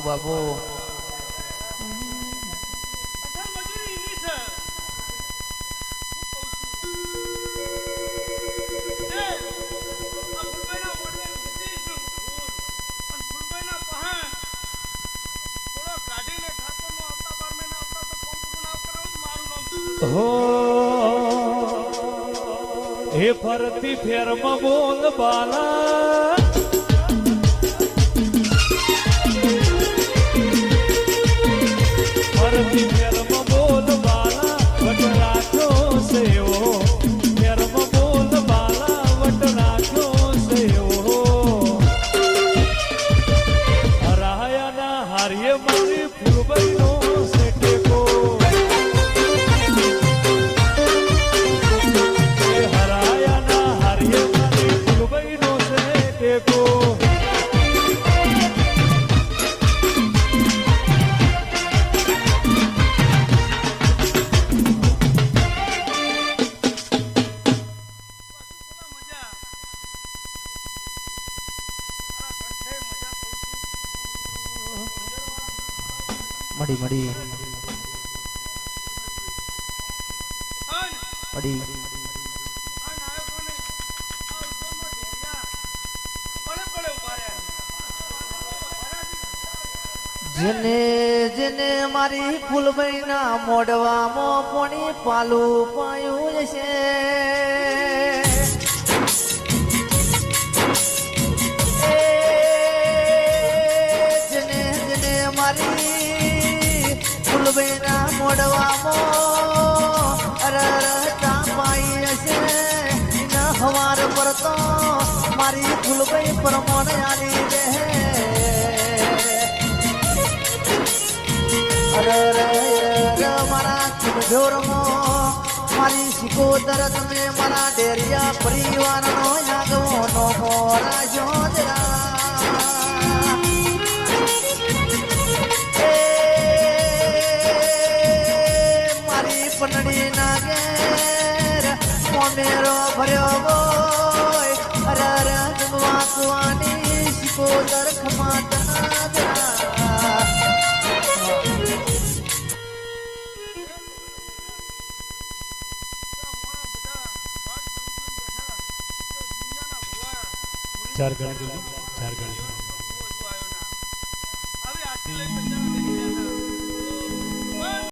બાપુ બાપુ. હે ફરતી ફેરમાં બોલ બાલા. meu મળી મળી. મળી. જેને જેને મારી ફૂલબઈના મોઢવામાં પોણી પાલું પાયું છે મોઢવામાં અરરતા પાઈ છે એના હવાર પર મારી ફૂલબઈ પરમોણ આલી દે. અરે મારા ચિમજોરમો મારી સિકોદર તમે મારા ડેરિયા પરિવારનો યાદવો મોમેરો ભર્યો ગોય. અરે રે જમવા કુવાની સિકોદર ખમાટના દરા ચાર ગણી ચાર ગણી.